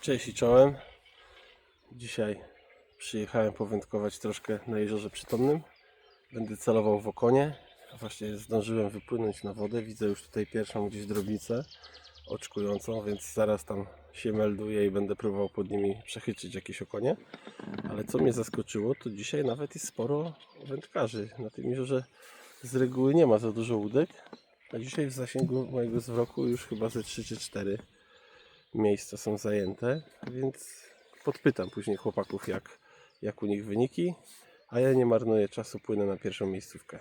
Cześć i czołem. Dzisiaj przyjechałem powędkować troszkę na jeziorze przytomnym. Będę celował w okonie. Właśnie zdążyłem wypłynąć na wodę. Widzę już tutaj pierwszą gdzieś drobnicę oczkującą, więc zaraz tam się melduję i będę próbował pod nimi przechycić jakieś okonie. Ale co mnie zaskoczyło, to dzisiaj nawet jest sporo wędkarzy. Na tym jeziorze z reguły nie ma za dużo łódek. A dzisiaj w zasięgu mojego zwroku już chyba ze 3 czy 4 miejsca są zajęte, więc podpytam później chłopaków, jak, jak u nich wyniki, a ja nie marnuję czasu, płynę na pierwszą miejscówkę.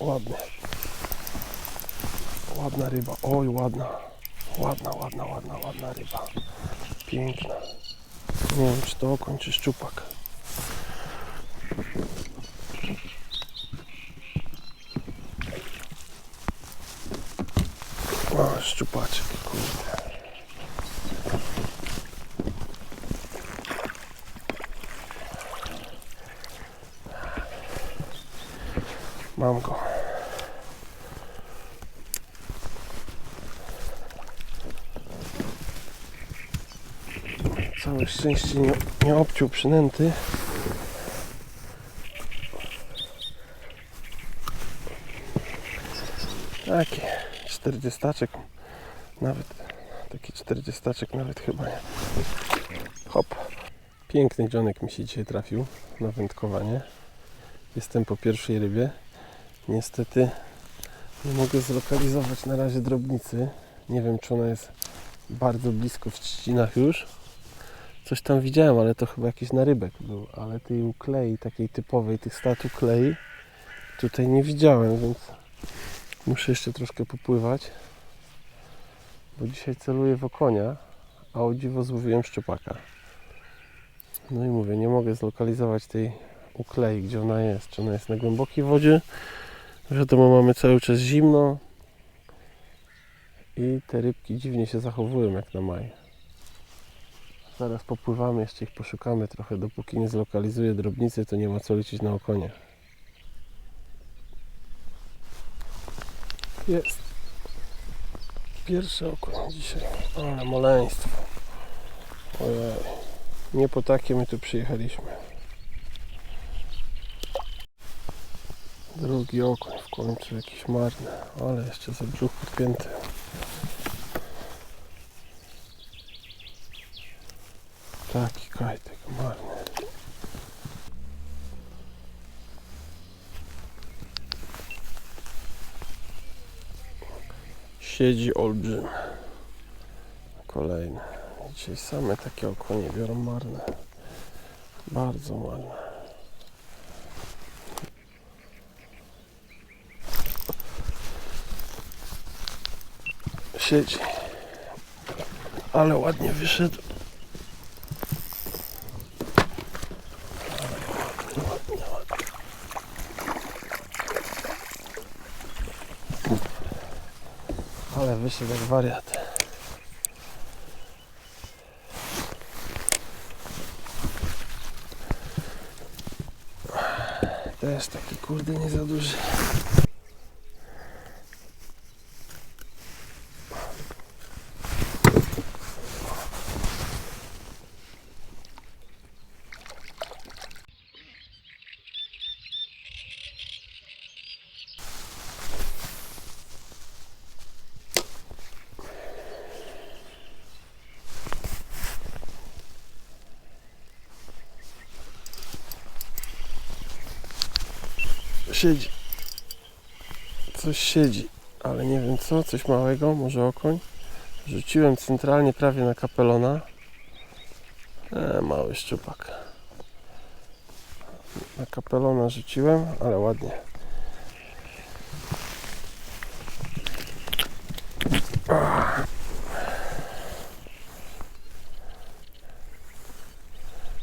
Ładne. Ładna ryba. Oj, ładna. Ładna, ładna, ładna, ładna ryba. Piękna. Nie wiem, czy to okoń, czy szczupak. O, szczupaczek, kurde. Mam go. Całe szczęście nie, nie obciął przynęty. Takie 40 nawet taki 40 nawet chyba nie. Hop. Piękny dzionek mi się dzisiaj trafił na wędkowanie. Jestem po pierwszej rybie. Niestety nie mogę zlokalizować na razie drobnicy. Nie wiem czy ona jest bardzo blisko w trzcinach już. Coś tam widziałem, ale to chyba jakiś narybek był. Ale tej uklei, takiej typowej, tych statu klei tutaj nie widziałem, więc Muszę jeszcze troszkę popływać, bo dzisiaj celuję w okonia, a o dziwo złowiłem szczupaka. No i mówię, nie mogę zlokalizować tej uklei, gdzie ona jest. Czy ona jest na głębokiej wodzie? Wiadomo, mamy cały czas zimno i te rybki dziwnie się zachowują jak na maj. Zaraz popływamy, jeszcze ich poszukamy trochę. Dopóki nie zlokalizuję drobnicy, to nie ma co liczyć na okonie. Jest. Pierwszy okoń dzisiaj. Ale maleństwo. Ojej. Nie po takie my tu przyjechaliśmy. Drugi okoń w końcu jakiś marny, ale jeszcze za brzuch podpięty. Taki kajtek marny. Siedzi olbrzym. Kolejny. Dzisiaj same takie okonie biorą marne. Bardzo marne. Siedzi. Ale ładnie wyszedł. Ale wyszedł jak wariat. Też taki kurde nie za duży. Siedzi. Coś siedzi, ale nie wiem co, coś małego, może okoń. Rzuciłem centralnie prawie na kapelona. E, mały szczupak. Na kapelona rzuciłem, ale ładnie.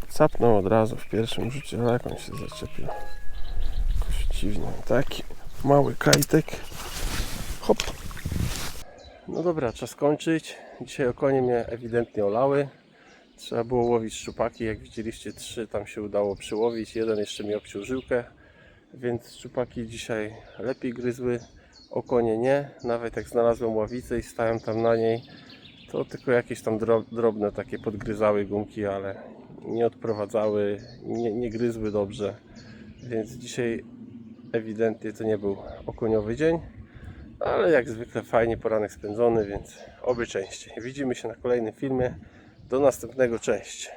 Capnął od razu w pierwszym rzucie, ale jak on się zaczepił. Dziwnie. Taki mały kajtek. Hop. No dobra, czas kończyć. Dzisiaj okonie mnie ewidentnie olały. Trzeba było łowić szczupaki. Jak widzieliście, trzy tam się udało przyłowić. Jeden jeszcze mi obciął żyłkę, więc szczupaki dzisiaj lepiej gryzły. o konie nie. Nawet jak znalazłem ławicę i stałem tam na niej, to tylko jakieś tam dro- drobne takie podgryzały gumki, ale nie odprowadzały, nie, nie gryzły dobrze. Więc dzisiaj ewidentnie to nie był okoniowy dzień. Ale jak zwykle fajnie poranek spędzony, więc oby częściej. Widzimy się na kolejnym filmie. Do następnego, cześć.